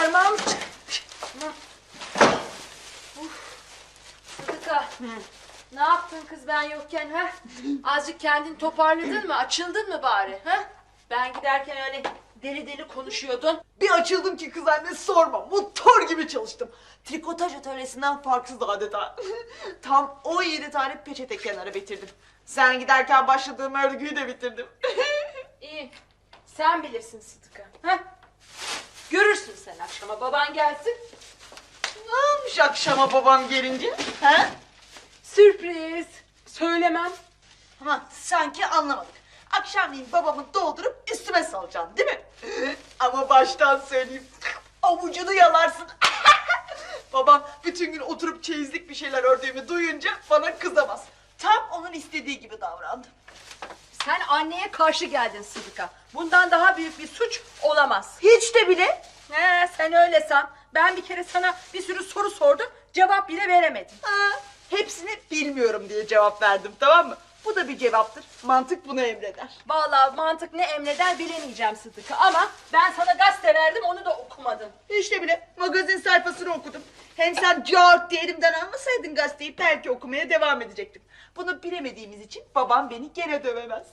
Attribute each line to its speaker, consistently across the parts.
Speaker 1: parmağım. Sıdıka. Ne yaptın kız ben yokken ha? Azıcık kendini toparladın mı? Açıldın mı bari ha? Ben giderken öyle deli deli konuşuyordun.
Speaker 2: Bir açıldım ki kız anne sorma. Motor gibi çalıştım. Trikotaj atölyesinden farksız adeta. Tam 17 tane peçete kenara bitirdim. Sen giderken başladığım örgüyü de bitirdim.
Speaker 1: İyi. Sen bilirsin Sıdıka. Ha? Görürsün sen akşama baban gelsin.
Speaker 2: ne olmuş akşama babam gelince? He?
Speaker 1: Sürpriz. Söylemem.
Speaker 2: Ama sanki anlamadık. Akşamleyin babamı doldurup üstüme salacaksın değil mi? Ama baştan söyleyeyim. Avucunu yalarsın. Babam bütün gün oturup çeyizlik bir şeyler ördüğümü duyunca bana kızamaz. Tam onun istediği gibi davrandım.
Speaker 1: Sen anneye karşı geldin Sıdıka. Bundan daha büyük bir suç olamaz.
Speaker 2: Hiç de bile.
Speaker 1: He, sen öyle san. Ben bir kere sana bir sürü soru sordum. Cevap bile veremedim.
Speaker 2: Ha, hepsini bilmiyorum diye cevap verdim tamam mı? Bu da bir cevaptır. Mantık bunu emreder.
Speaker 1: Vallahi mantık ne emreder bilemeyeceğim Sıdıka. Ama ben sana gazete verdim onu da okumadın.
Speaker 2: İşte bile magazin sayfasını okudum. Hem sen cart diye elimden almasaydın gazeteyi belki okumaya devam edecektim. Bunu bilemediğimiz için babam beni gene dövemez.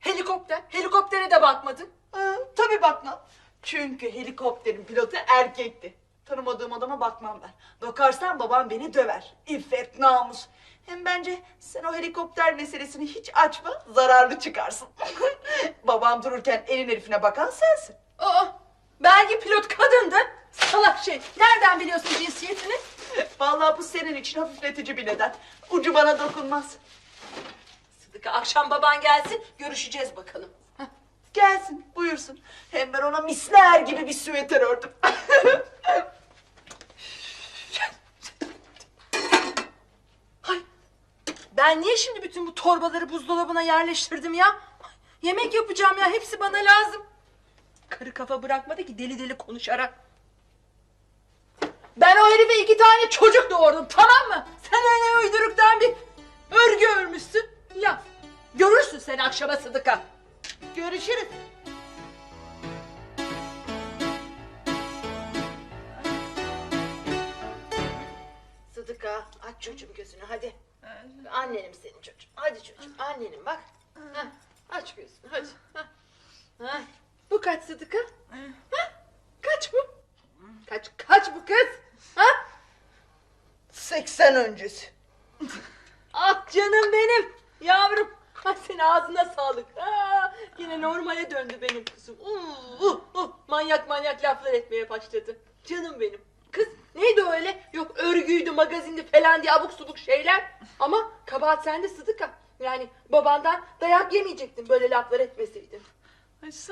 Speaker 1: Helikopter. Helikoptere de bakmadın.
Speaker 2: Ha, tabii bakmam. Çünkü helikopterin pilotu erkekti. Tanımadığım adama bakmam ben. Bakarsam babam beni döver. İffet, namus. Hem bence sen o helikopter meselesini hiç açma, zararlı çıkarsın. babam dururken elin herifine bakan sensin.
Speaker 1: Aa, belki pilot kadındı. Salak şey. Nereden biliyorsun cinsiyetini?
Speaker 2: Vallahi bu senin için hafifletici bir neden. Ucu bana dokunmaz.
Speaker 1: Sıdıka akşam baban gelsin görüşeceğiz bakalım.
Speaker 2: Gelsin, buyursun. Hem ben ona misler gibi bir süveter ördüm.
Speaker 1: ben niye şimdi bütün bu torbaları buzdolabına yerleştirdim ya? Yemek yapacağım ya hepsi bana lazım. Karı kafa bırakmadı ki deli deli konuşarak. Ben o herife iki tane çocuk doğurdum tamam mı? Sen öyle uyduruktan bir örgü örmüşsün. Ya görürsün sen akşama Sıdıka.
Speaker 2: Görüşürüz. Sıdıka aç çocuğum gözünü hadi. Annenim senin çocuğum. Hadi çocuğum annenim bak.
Speaker 1: Heh, aç gözünü hadi. Heh. Heh. Bu kaç Sıdıka? Heh, Kaç bu? Kaç kaç bu kız? Ha?
Speaker 2: 80 öncesi.
Speaker 1: Ah canım benim yavrum. Ay senin ağzına sağlık. Aa, yine normale döndü benim kızım. Uh, uh, uh. Manyak manyak laflar etmeye başladı. Canım benim. Kız neydi o öyle? Yok örgüydü, magazindi falan diye abuk subuk şeyler. Ama kabahat sende Sıdıka. Yani babandan dayak yemeyecektin böyle laflar etmeseydin.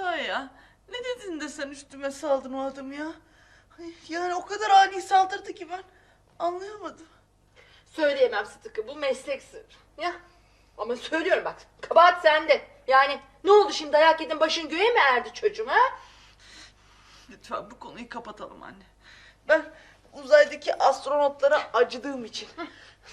Speaker 2: Ay ya. Ne dedin de sen üstüme saldın o adamı ya? Ay, yani o kadar ani saldırdı ki ben anlayamadım.
Speaker 1: Söyleyemem Sıdıka bu meslek sırrı. Ya ama söylüyorum bak kabahat sende. Yani ne oldu şimdi dayak yedin başın göğe mi erdi çocuğum ha?
Speaker 2: Lütfen bu konuyu kapatalım anne. Ben uzaydaki astronotlara acıdığım için,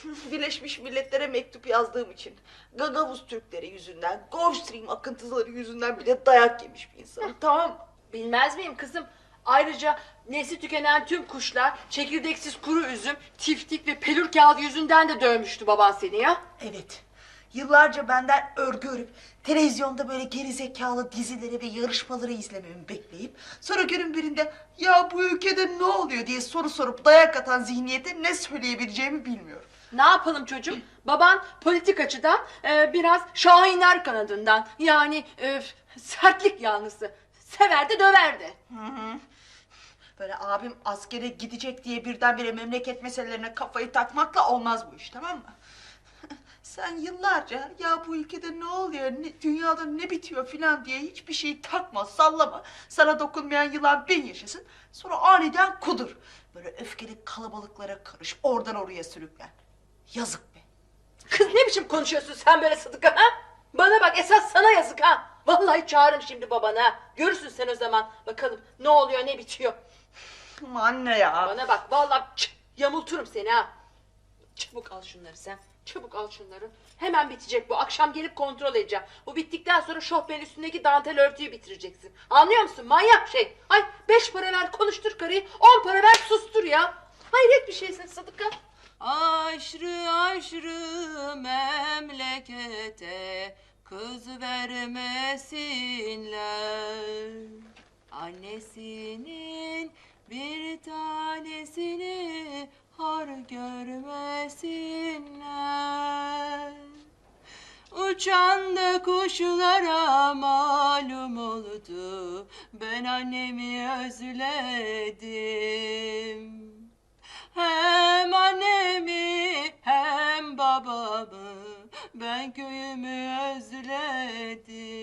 Speaker 2: Birleşmiş Milletler'e mektup yazdığım için, Gagavuz Türkleri yüzünden, Gulf Stream akıntıları yüzünden bile dayak yemiş bir insanım. tamam mı?
Speaker 1: Bilmez miyim kızım? Ayrıca nesli tükenen tüm kuşlar, çekirdeksiz kuru üzüm, tiftik ve pelür kağıdı yüzünden de dövmüştü baban seni ya.
Speaker 2: Evet. Yıllarca benden örgü örüp televizyonda böyle gerizekalı dizileri ve yarışmaları izlememi bekleyip sonra günün birinde ya bu ülkede ne oluyor diye soru sorup dayak atan zihniyete ne söyleyebileceğimi bilmiyorum.
Speaker 1: Ne yapalım çocuğum? Baban politik açıdan e, biraz şahinler kanadından. Yani e, sertlik yanlısı. Severdi döverdi.
Speaker 2: Böyle abim askere gidecek diye birdenbire memleket meselelerine kafayı takmakla olmaz bu iş tamam mı? Sen yıllarca ya bu ülkede ne oluyor, ne, dünyada ne bitiyor filan diye hiçbir şeyi takma, sallama. Sana dokunmayan yılan bin yaşasın. Sonra aniden kudur. Böyle öfkeli kalabalıklara karış, oradan oraya sürüklen. Yazık be.
Speaker 1: Kız ne biçim konuşuyorsun sen böyle Sıdıka ha? Bana bak esas sana yazık ha. Vallahi çağırırım şimdi babana. Görürsün sen o zaman. Bakalım ne oluyor ne bitiyor.
Speaker 2: Ama anne ya.
Speaker 1: Bana bak vallahi çık, yamulturum seni ha. Çabuk al şunları sen. Çabuk al şunları. Hemen bitecek bu. Akşam gelip kontrol edeceğim. Bu bittikten sonra şofbenin üstündeki dantel örtüyü bitireceksin. Anlıyor musun? Manyak şey. Ay beş para ver konuştur karıyı. On para ver sustur ya. Hayret bir şeysin Sıdıka. Aşrı aşrı memlekete kız vermesinler. Annesinin bir tanesini Uçan da kuşlara malum oldu. Ben annemi özledim. Hem annemi hem babamı ben köyümü özledim.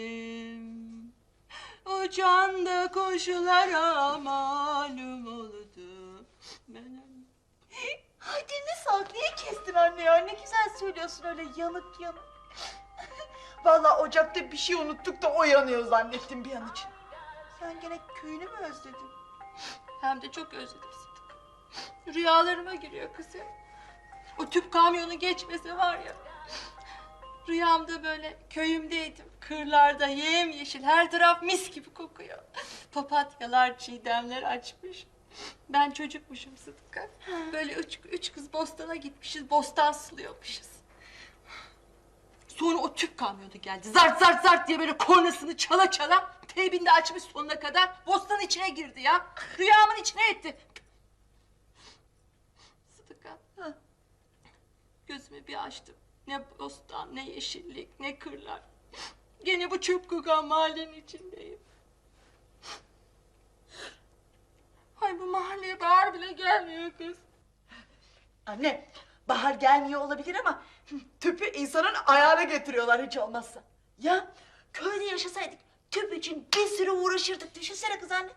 Speaker 1: Uçan da kuşlara malum oldu. Ben
Speaker 2: Ay dilini sağlık niye kestin anne ya? Ne güzel söylüyorsun öyle yanık yanık. Vallahi ocakta bir şey unuttuk da o yanıyor zannettim bir an için. Sen gene köyünü mü özledin?
Speaker 1: Hem de çok özledim Sıdık. Rüyalarıma giriyor kızım. O tüp kamyonu geçmese var ya. Rüyamda böyle köyümdeydim. Kırlarda yemyeşil her taraf mis gibi kokuyor. Papatyalar, çiğdemler açmış. Ben çocukmuşum Sıdık'a. Böyle üç, üç kız bostana gitmişiz, bostan sılıyormuşuz. Sonra o tüp kamyonu geldi. Zart zart zart diye böyle kornasını çala çala teybini de açmış sonuna kadar. Bostanın içine girdi ya. Rüyamın içine etti. Sıdıka. Gözümü bir açtım. Ne bostan, ne yeşillik, ne kırlar. Gene bu çöp kokan mahallenin içindeyim. Ay bu mahalleye bahar bile gelmiyor kız.
Speaker 2: Anne bahar gelmiyor olabilir ama tüpü insanın ayağına getiriyorlar hiç olmazsa. Ya köyde yaşasaydık tüp için bir sürü uğraşırdık düşünsene kız anne.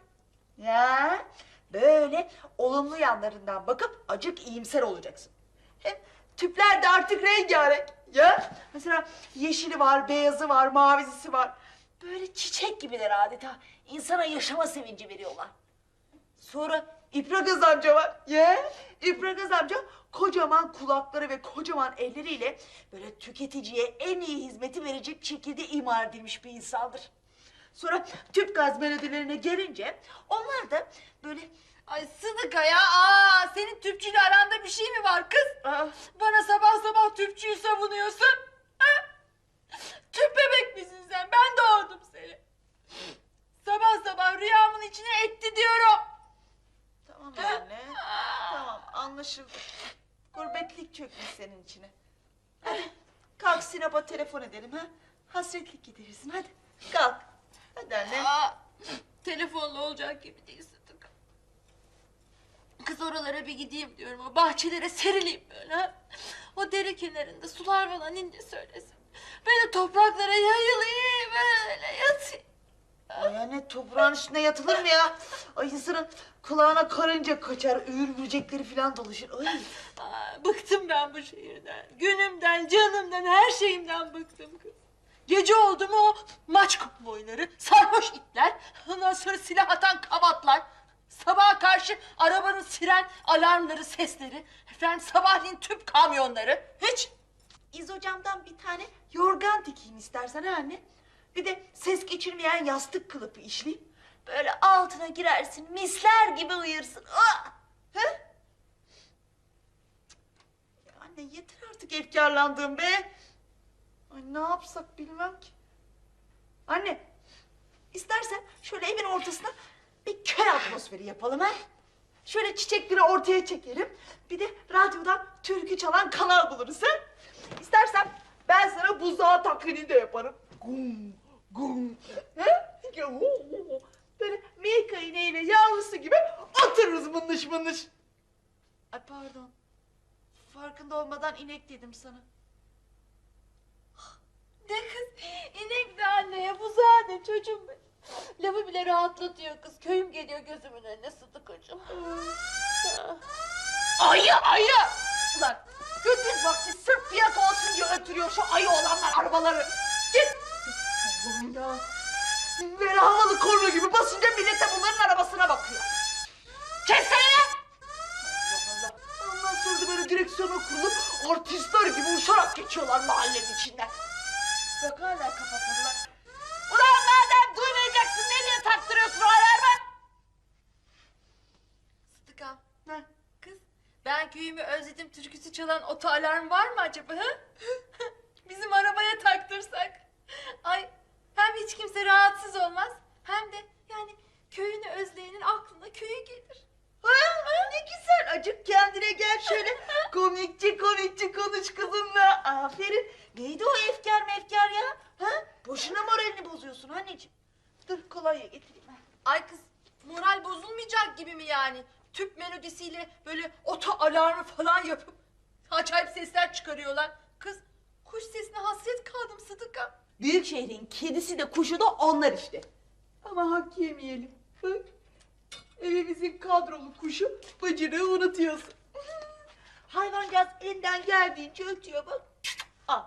Speaker 2: Ya böyle olumlu yanlarından bakıp acık iyimser olacaksın. Hem tüpler de artık rengarenk. Ya mesela yeşili var, beyazı var, mavisi var. Böyle çiçek gibiler adeta. İnsana yaşama sevinci veriyorlar. Sonra İpragaz amca var. Ya İpragaz amca kocaman kulakları ve kocaman elleriyle böyle tüketiciye en iyi hizmeti verecek şekilde imar edilmiş bir insandır. Sonra tüp gaz belediyelerine gelince onlar da böyle
Speaker 1: Ay Sıdıka ya, aa, senin tüpçüyle aranda bir şey mi var kız?
Speaker 2: Aa,
Speaker 1: Bana sabah sabah tüpçüyü savunuyorsun. Ha? Tüp bebek misin sen? Ben doğurdum seni. Sabah sabah rüyamın içine etti diyorum.
Speaker 2: Tamam anne. tamam anlaşıldı. Gurbetlik çökmüş senin içine. Hadi kalk Sinop'a telefon edelim ha. Hasretlik giderirsin hadi. Kalk. Hadi anne.
Speaker 1: Aa, telefonla olacak gibi değil Sıdıka. Kız oralara bir gideyim diyorum. O bahçelere serileyim böyle. ha. O dere kenarında sular falan ince söylesin. Ben de topraklara yayılayım böyle yatayım.
Speaker 2: Ay anne toprağın üstüne yatılır mı ya? Ay insanın kulağına karınca kaçar, öğür böcekleri falan dolaşır. Ay.
Speaker 1: Aa, bıktım ben bu şehirden. Günümden, canımdan, her şeyimden bıktım kız. Gece oldu mu o maç konvoyları, sarhoş itler, ondan sonra silah atan kavatlar, sabaha karşı arabanın siren alarmları, sesleri, efendim sabahleyin tüp kamyonları. Hiç
Speaker 2: İzocamdan bir tane yorgan dikeyim istersen ha anne. Bir de ses geçirmeyen yastık kılıfı işleyeyim. Böyle altına girersin, misler gibi uyursın. Ah! He? Ya anne yeter artık efkarlandığım be. Ay ne yapsak bilmem ki. Anne, istersen şöyle evin ortasına bir köy atmosferi yapalım ha. Şöyle çiçekleri ortaya çekelim. Bir de radyodan türkü çalan kanal buluruz ha. İstersen ben sana buzdağı taklidi de yaparım. Gum, gum. Ha? Böyle Milka ineğiyle yavrusu gibi otururuz mınış mınış. Ay pardon. Farkında olmadan inek dedim sana.
Speaker 1: ne kız, inek de anneye, buzağı ne çocuğum benim. Lafı bile rahatlatıyor kız. Köyüm geliyor gözümün önüne Sıdıkacığım.
Speaker 2: Ayı ayı! Ulan gündüz vakti sırf fiyat olsun diye ötürüyor şu ayı olanlar arabaları. Git! Ya. Böyle havalı korna gibi basınca millet bunların arabasına bakıyor. Kessene! Allah Allah. Ondan sonra da böyle direksiyona kurulup artistler gibi uçarak geçiyor. geçiyorlar mahallenin içinden. Bak hala kapatmadılar. Ulan madem duymayacaksın nereye taktırıyorsun o alarmı?
Speaker 1: Sıdıka.
Speaker 2: Ne?
Speaker 1: Kız ben köyümü özledim türküsü çalan oto alarm var mı acaba? Hı? Bizim arabaya taktırsak. Ay hem hiç kimse rahatsız olmaz hem de yani köyünü özleyenin aklına köyü gelir.
Speaker 2: Ha, ne güzel acık kendine gel şöyle. komikçi komikçi konuş kızımla. Aferin. Neydi o efkar mefkar ya? Ha? Boşuna moralini bozuyorsun anneciğim. Dur kolonya getireyim.
Speaker 1: Ay kız moral bozulmayacak gibi mi yani? Tüp melodisiyle böyle oto alarmı falan yapıp acayip sesler çıkarıyorlar. Kız kuş sesine hasret kaldım Sıdıka.
Speaker 2: Büyük şehrin kedisi de kuşu da onlar işte. Ama hak yemeyelim. Bak. Evimizin kadrolu kuşu bacını unutuyorsun. Hayvancağız elinden geldiğince ötüyor bak. Al.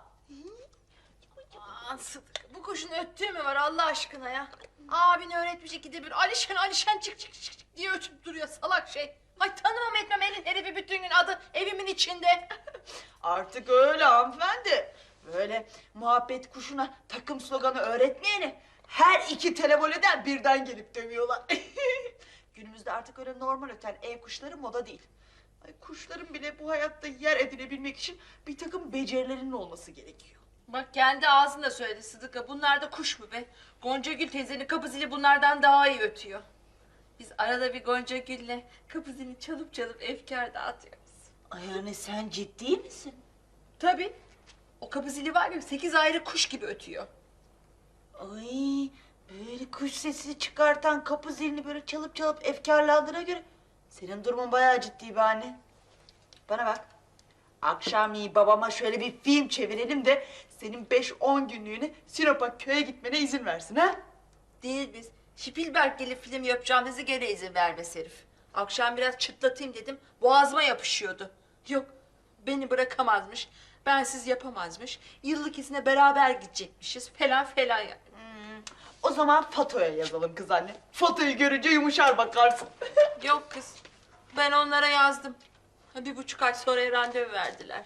Speaker 1: Aman Sıdıka bu kuşun öttüğü mü var Allah aşkına ya? Abin öğretmiş ikide bir Alişan Alişan çık çık çık çık diye ötüp duruyor salak şey. Ay tanımam etmem elin herifi bütün gün adı evimin içinde.
Speaker 2: Artık öyle hanımefendi. Böyle muhabbet kuşuna takım sloganı öğretmeyeni her iki televoleden birden gelip dövüyorlar. Günümüzde artık öyle normal öten ev kuşları moda değil. Ay, kuşların bile bu hayatta yer edinebilmek için bir takım becerilerinin olması gerekiyor.
Speaker 1: Bak kendi ağzında söyledi Sıdıka. Bunlar da kuş mu be? Gonca Gül teyzenin kapı zili bunlardan daha iyi ötüyor. Biz arada bir Gonca Gül'le kapı zilini çalıp çalıp efkar dağıtıyoruz.
Speaker 2: Ay yani sen ciddi misin?
Speaker 1: Tabii. O kapı zili var ya sekiz ayrı kuş gibi ötüyor.
Speaker 2: Ay böyle kuş sesi çıkartan kapı zilini böyle çalıp çalıp efkarlandığına göre senin durumun bayağı ciddi be anne. Bana bak. Akşam iyi babama şöyle bir film çevirelim de senin 5-10 günlüğüne Sinop'a köye gitmene izin versin ha?
Speaker 1: Değil biz. Spielberg gelip film yapacağım dedi gene izin vermez herif. Akşam biraz çıtlatayım dedim. Boğazıma yapışıyordu. Yok beni bırakamazmış. Bensiz yapamazmış. Yıllık izine beraber gidecekmişiz falan falan yani.
Speaker 2: O zaman Fato'ya yazalım kız anne. Fato'yu görünce yumuşar bakarsın.
Speaker 1: Yok kız. Ben onlara yazdım. Ha, Bir buçuk ay sonra randevu verdiler.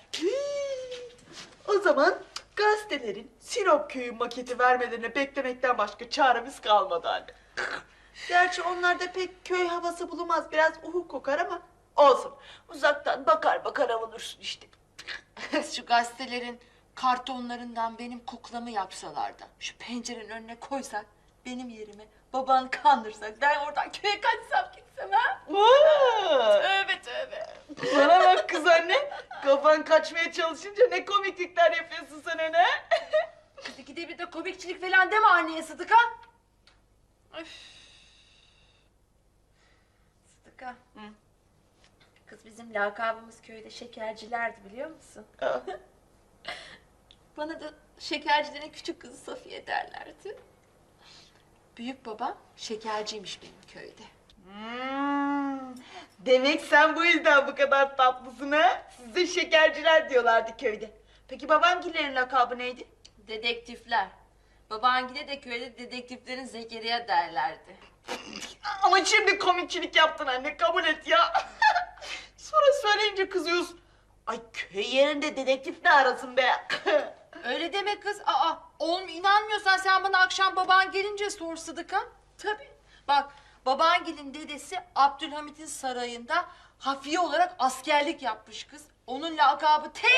Speaker 2: o zaman gazetelerin Sinop köyü maketi vermelerine beklemekten başka çaremiz kalmadı anne. Gerçi onlarda pek köy havası bulunmaz. Biraz uhu kokar ama olsun. Uzaktan bakar bakar avunursun işte.
Speaker 1: Şu gazetelerin kartonlarından benim kuklamı yapsalar da şu pencerenin önüne koysak benim yerime babanı kandırsak ben oradan köye kaçsam gitsem ha?
Speaker 2: Vay!
Speaker 1: Tövbe tövbe.
Speaker 2: Bana bak kız anne. Kafan kaçmaya çalışınca ne komiklikler yapıyorsun sen öyle.
Speaker 1: Kız ikide bir de komikçilik falan deme anneye Sıdıka. Öf. Sıdıka. Kız bizim lakabımız köyde şekercilerdi biliyor musun? Bana da şekercilerin küçük kızı Safiye derlerdi. Büyük babam şekerciymiş benim köyde.
Speaker 2: Hmm, demek sen bu yüzden bu kadar tatlısın ha? Size şekerciler diyorlardı köyde. Peki babamgillerin lakabı neydi?
Speaker 1: Dedektifler. Babangile de köyde dedektiflerin Zekeriya derlerdi.
Speaker 2: Ama şimdi komikçilik yaptın anne kabul et ya. Sonra söyleyince kızıyorsun. Ay köy yerinde dedektif ne arasın be?
Speaker 1: Öyle deme kız. Aa, oğlum inanmıyorsan sen bana akşam baban gelince sor Sıdıka. Tabii. Bak babangilin dedesi Abdülhamit'in sarayında hafiye olarak askerlik yapmış kız. Onun lakabı te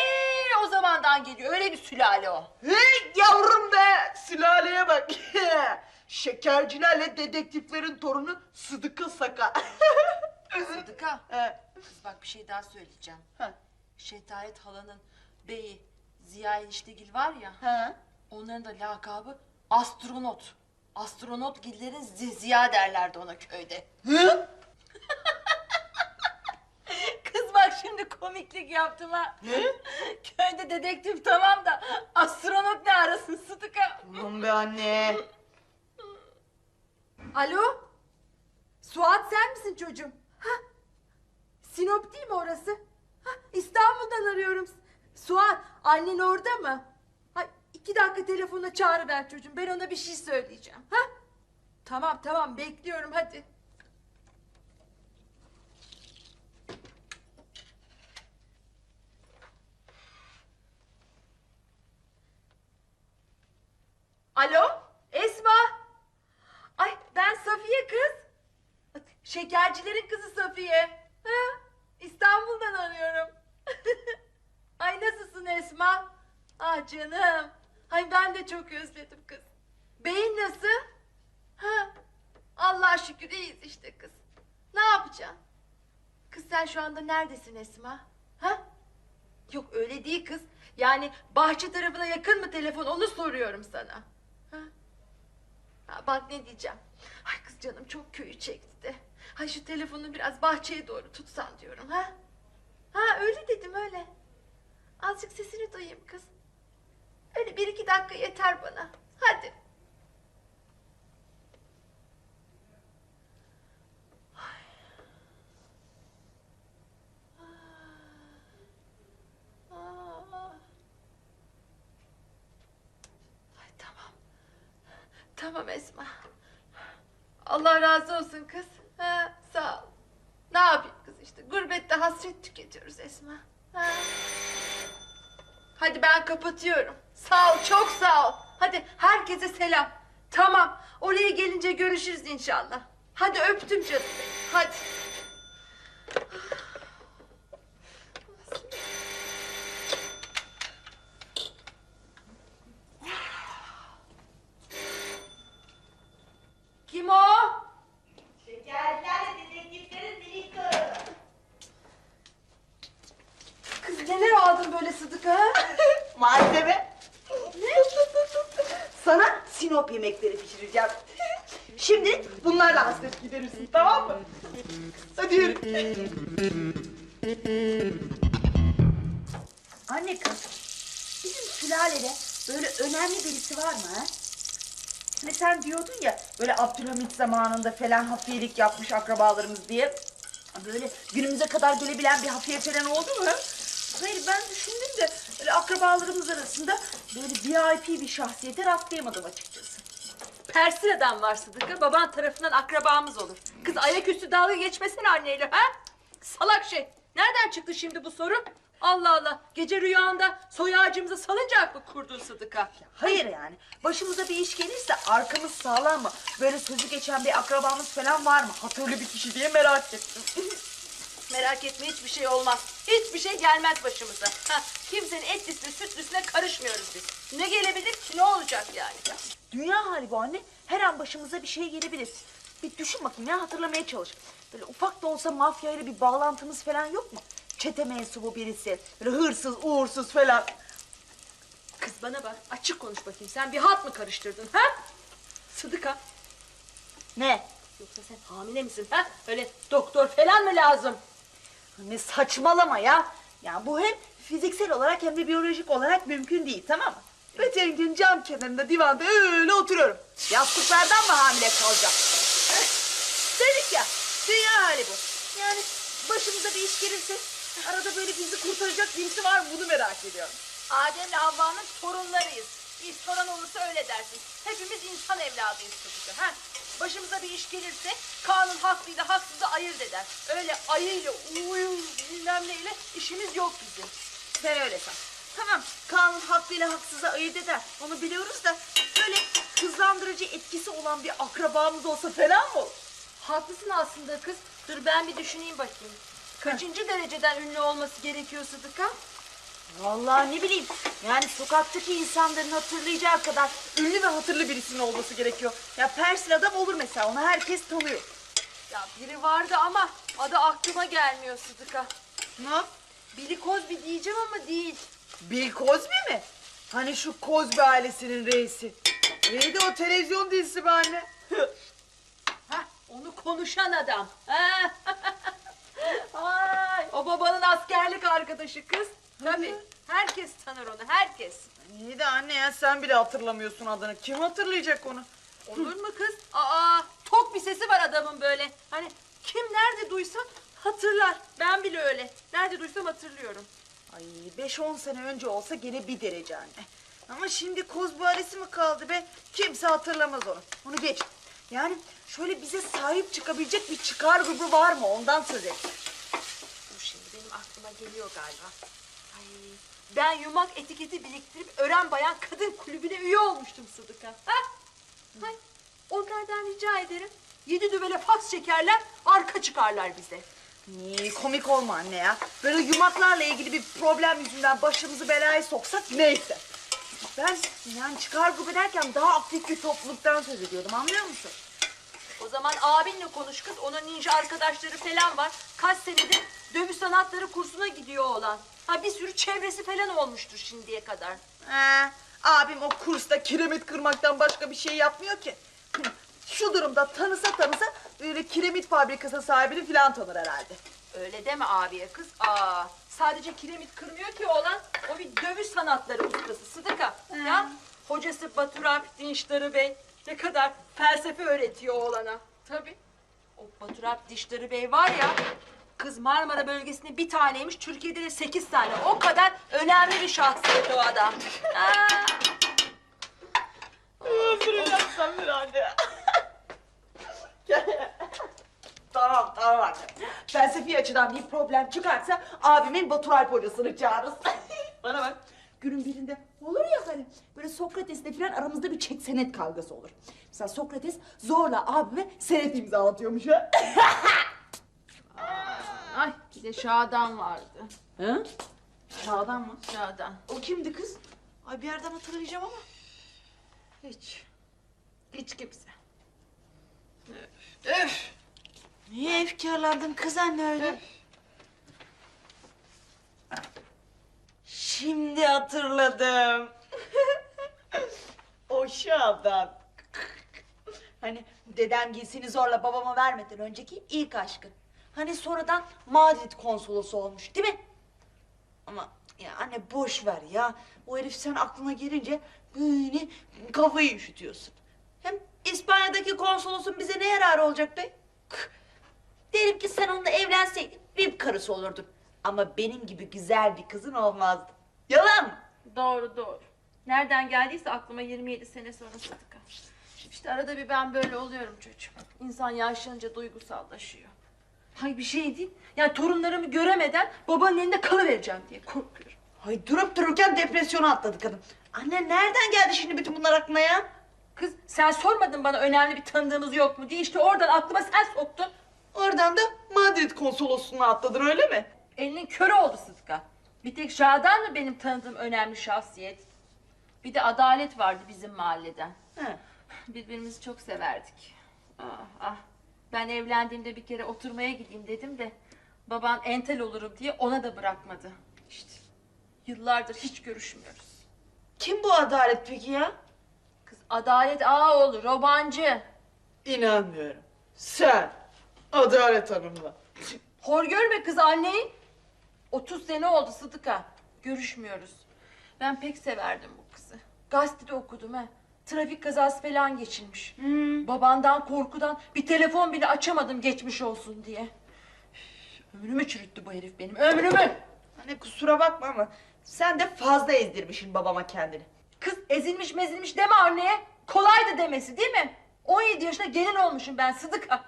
Speaker 1: o zamandan geliyor. Öyle bir sülale o.
Speaker 2: Hey yavrum be! Sülaleye bak. Şekercilerle dedektiflerin torunu Sıdıka Saka.
Speaker 1: Sıdıka.
Speaker 2: He,
Speaker 1: Kız bak bir şey daha söyleyeceğim.
Speaker 2: he,
Speaker 1: Şetaret halanın beyi Ziya Eniştegil var ya.
Speaker 2: he.
Speaker 1: Onların da lakabı astronot. Astronot gillerin Ziya derlerdi ona köyde.
Speaker 2: Hı?
Speaker 1: Kız bak şimdi komiklik yaptım ha.
Speaker 2: Ne?
Speaker 1: Köyde dedektif tamam da astronot ne arasın Sıdıka?
Speaker 2: Aman be anne.
Speaker 1: Alo? Suat sen misin çocuğum? Ha? Sinop değil mi orası? Hah, İstanbul'dan arıyorum. Suat annen orada mı? Ay, iki dakika telefonla çağırıver çocuğum. Ben ona bir şey söyleyeceğim. Ha? Tamam tamam bekliyorum hadi. Alo Esma. Ay ben Safiye kız. Şekercilerin kızı Safiye. Ha? İstanbul'dan arıyorum. Ay nasılsın Esma? Ah canım. Ay ben de çok özledim kız. Beyin nasıl? Ha? Allah şükür iyiyiz işte kız. Ne yapacaksın? Kız sen şu anda neredesin Esma? Ha? Yok öyle değil kız. Yani bahçe tarafına yakın mı telefon onu soruyorum sana. Ha? Ha, bak ne diyeceğim. Ay kız canım çok köyü çekti de. Ay şu telefonu biraz bahçeye doğru tutsan diyorum ha. Ha öyle dedim öyle. Azıcık sesini duyayım kız. Öyle bir iki dakika yeter bana. Hadi. Tamam Esma. Allah razı olsun kız. Ha, sağ ol. Ne yapayım kız işte gurbette hasret tüketiyoruz Esma. Ha. Hadi ben kapatıyorum. Sağ ol çok sağ ol. Hadi herkese selam. Tamam oraya gelince görüşürüz inşallah. Hadi öptüm canım. Hadi. Kim o?
Speaker 2: Şekerler dedektiflerin birlikte.
Speaker 1: Kız neler aldın böyle Sıdıka? ha?
Speaker 2: Malzeme. Sinop yemekleri pişireceğim. Şimdi bunlarla hasret giderirsin tamam mı? Hadi yürü.
Speaker 3: Anne kız, bizim sülalede böyle önemli birisi var mı? ha?
Speaker 2: Hani sen diyordun ya böyle Abdülhamit zamanında falan hafiyelik yapmış akrabalarımız diye. Böyle günümüze kadar gelebilen bir hafiye falan oldu mu? Hayır ben düşündüm de böyle akrabalarımız arasında böyle VIP bir şahsiyete rastlayamadım açıkçası.
Speaker 1: Persila'dan var Sıdıka. Baban tarafından akrabamız olur. Kız ayaküstü dalga geçmesene anneyle ha? Salak şey. Nereden çıktı şimdi bu soru? Allah Allah. Gece rüyanda soy ağacımızı salıncak mı kurdun Sıdıka?
Speaker 2: Hayır yani başımıza bir iş gelirse arkamız sağlam mı? Böyle sözü geçen bir akrabamız falan var mı? Hatırlı bir kişi diye merak ettim.
Speaker 1: Merak etme hiçbir şey olmaz. Hiçbir şey gelmez başımıza. Ha, kimsenin etlisine sütlüsüne karışmıyoruz biz. Ne gelebilir ki ne olacak yani?
Speaker 2: Dünya hali bu anne. Her an başımıza bir şey gelebilir. Bir düşün bakayım ya hatırlamaya çalış. Böyle ufak da olsa mafya ile bir bağlantımız falan yok mu? Çete mensubu birisi. Böyle hırsız, uğursuz falan.
Speaker 1: Kız bana bak açık konuş bakayım. Sen bir hat mı karıştırdın ha? Sıdıka
Speaker 2: Ne?
Speaker 1: yoksa sen hamile misin ha? Öyle doktor falan mı lazım?
Speaker 2: Ne saçmalama ya. Ya bu hem fiziksel olarak hem de biyolojik olarak mümkün değil tamam mı? Bütün gün cam kenarında divanda öyle oturuyorum. Yastıklardan mı hamile kalacağım? Eh, Dedik ya dünya hali bu. Yani başımıza bir iş gelirse arada böyle bizi kurtaracak birisi var mı bunu merak ediyorum.
Speaker 1: Adem'le Havva'nın torunlarıyız. Bir soran olursa öyle dersin. Hepimiz insan evladıyız Sıdıka. Ha? Başımıza bir iş gelirse kanun haklıyla haksızı ayırt eder. Öyle ayıyla uyum bilmem neyle işimiz yok bizim.
Speaker 2: Sen öyle san. Tamam kanun hakkıyla haksıza ayırt eder. Onu biliyoruz da böyle hızlandırıcı etkisi olan bir akrabamız olsa falan mı olur?
Speaker 1: Haklısın aslında kız. Dur ben bir düşüneyim bakayım. Kaçıncı dereceden ünlü olması gerekiyor Sıdıka?
Speaker 2: Vallahi ne bileyim. Yani sokaktaki insanların hatırlayacağı kadar ünlü ve hatırlı birisinin olması gerekiyor. Ya Persil adam olur mesela. Onu herkes tanıyor.
Speaker 1: Ya biri vardı ama adı aklıma gelmiyor Sıdıka.
Speaker 2: Ne?
Speaker 1: Billy Cosby diyeceğim ama değil.
Speaker 2: Bill Cosby mi? Hani şu Cosby ailesinin reisi. Neydi o televizyon dizisi be anne?
Speaker 1: Hah, onu konuşan adam. Ha? Ay, o babanın askerlik arkadaşı kız. Tabii. Herkes tanır onu, herkes.
Speaker 2: İyi de anne ya sen bile hatırlamıyorsun adını. Kim hatırlayacak onu?
Speaker 1: Olur mu kız? Aa, tok bir sesi var adamın böyle. Hani kim nerede duysa hatırlar. Ben bile öyle. Nerede duysam hatırlıyorum.
Speaker 2: Ay 5-10 sene önce olsa gene bir derece anne. Ama şimdi ailesi mi kaldı be? Kimse hatırlamaz onu. Onu geç. Yani şöyle bize sahip çıkabilecek bir çıkar grubu var mı? Ondan söz et.
Speaker 1: Dur şimdi benim aklıma geliyor galiba. Ben yumak etiketi biriktirip ören bayan kadın kulübüne üye olmuştum Sıdıka. Ha? Hay, onlardan rica ederim. Yedi düvele faks çekerler, arka çıkarlar bize.
Speaker 2: Niye komik olma anne ya. Böyle yumaklarla ilgili bir problem yüzünden başımızı belaya soksak neyse. Ben yani çıkar grubu derken daha aktif bir topluluktan söz ediyordum anlıyor musun?
Speaker 1: O zaman abinle konuş kız. Onun ninja arkadaşları falan var. Kaç senedir dövüş sanatları kursuna gidiyor olan. Ha bir sürü çevresi falan olmuştur şimdiye kadar.
Speaker 2: He, abim o kursta kiremit kırmaktan başka bir şey yapmıyor ki. Şu durumda tanısa tanısa böyle kiremit fabrikası sahibini falan tanır herhalde.
Speaker 1: Öyle deme abiye kız. Aa, sadece kiremit kırmıyor ki oğlan. O bir dövüş sanatları ustası Sıdıka. Ya hocası Batur Dinçleri Bey ne kadar felsefe öğretiyor oğlana. Tabii. O Batur Dinçleri Bey var ya kız Marmara bölgesinde bir taneymiş. Türkiye'de de sekiz tane. O kadar önemli bir şahsiyet o adam. Aa.
Speaker 2: Fırlatsam bir anne. tamam tamam anne. Felsefi açıdan bir problem çıkarsa abimin Batur Alp hocasını çağırırız. Bana bak. Günün birinde olur ya hani böyle Sokrates'le falan aramızda bir çek senet kavgası olur. Mesela Sokrates zorla abime senet imzalatıyormuş ha.
Speaker 1: Ay bir de Şadan vardı.
Speaker 2: Hı? Şadan mı?
Speaker 1: Şadan.
Speaker 2: O kimdi kız? Ay bir yerden hatırlayacağım ama.
Speaker 1: Hiç. Hiç kimse.
Speaker 2: Niye efkarlandın kız anne öyle? Şimdi hatırladım. o Şadan. Hani dedem giysini zorla babama vermeden önceki ilk aşkı. Hani sonradan Madrid konsolosu olmuş değil mi? Ama ya anne boş ver ya. O herif sen aklına gelince böyle kafayı üşütüyorsun. Hem İspanya'daki konsolosun bize ne yararı olacak be? Derim ki sen onunla evlenseydin bir karısı olurdun. Ama benim gibi güzel bir kızın olmazdı. Yalan mı?
Speaker 1: Doğru doğru. Nereden geldiyse aklıma 27 sene sonra Sıdıka. İşte arada bir ben böyle oluyorum çocuğum. İnsan yaşlanınca duygusallaşıyor. Hay bir şey değil. Yani torunlarımı göremeden babanın elinde kalıvereceğim diye korkuyorum.
Speaker 2: Ay durup dururken depresyona atladı kadın. Anne nereden geldi şimdi bütün bunlar aklına ya?
Speaker 1: Kız sen sormadın bana önemli bir tanıdığımız yok mu diye işte oradan aklıma sen soktun.
Speaker 2: Oradan da Madrid konsolosluğuna atladın öyle mi?
Speaker 1: Elinin körü oldu Sıdıka. Bir tek Şadan mı benim tanıdığım önemli şahsiyet? Bir de Adalet vardı bizim mahalleden.
Speaker 2: He.
Speaker 1: Birbirimizi çok severdik. Ah, ah. Ben evlendiğimde bir kere oturmaya gideyim dedim de baban entel olurum diye ona da bırakmadı. İşte yıllardır hiç görüşmüyoruz.
Speaker 2: Kim bu adalet peki ya?
Speaker 1: Kız Adalet Ağaoğlu, robancı.
Speaker 2: İnanmıyorum. Sen Adalet Hanım'la.
Speaker 1: Hor görme kız anneyi. 30 sene oldu Sıdıka. Görüşmüyoruz. Ben pek severdim bu kızı. Gazetede okudum ha. Trafik kazası falan geçirmiş. Babandan korkudan bir telefon bile açamadım geçmiş olsun diye. Üf, Ömrümü çürüttü bu herif benim, ömrümü.
Speaker 2: Anne kusura bakma ama sen de fazla ezdirmişsin babama kendini.
Speaker 1: Kız ezilmiş mezilmiş deme anneye. Kolaydı demesi değil mi? 17 yaşında gelin olmuşum ben Sıdıka.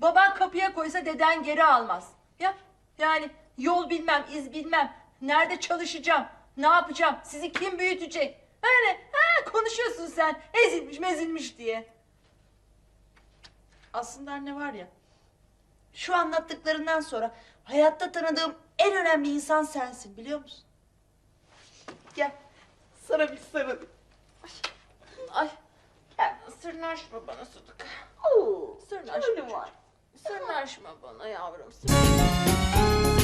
Speaker 1: Baban kapıya koysa deden geri almaz. Ya yani yol bilmem, iz bilmem. Nerede çalışacağım, ne yapacağım, sizi kim büyütecek? Öyle ha, konuşuyorsun sen ezilmiş mezilmiş diye.
Speaker 2: Aslında anne var ya, şu anlattıklarından sonra hayatta tanıdığım en önemli insan sensin biliyor musun? Gel, sana bir sarıl.
Speaker 1: Ay
Speaker 2: Gel.
Speaker 1: sırnaşma bana Sıdıka.
Speaker 2: Oo,
Speaker 1: Sırnaşma
Speaker 2: canım var.
Speaker 1: Sırnaşma bana yavrum. Sırnaşma.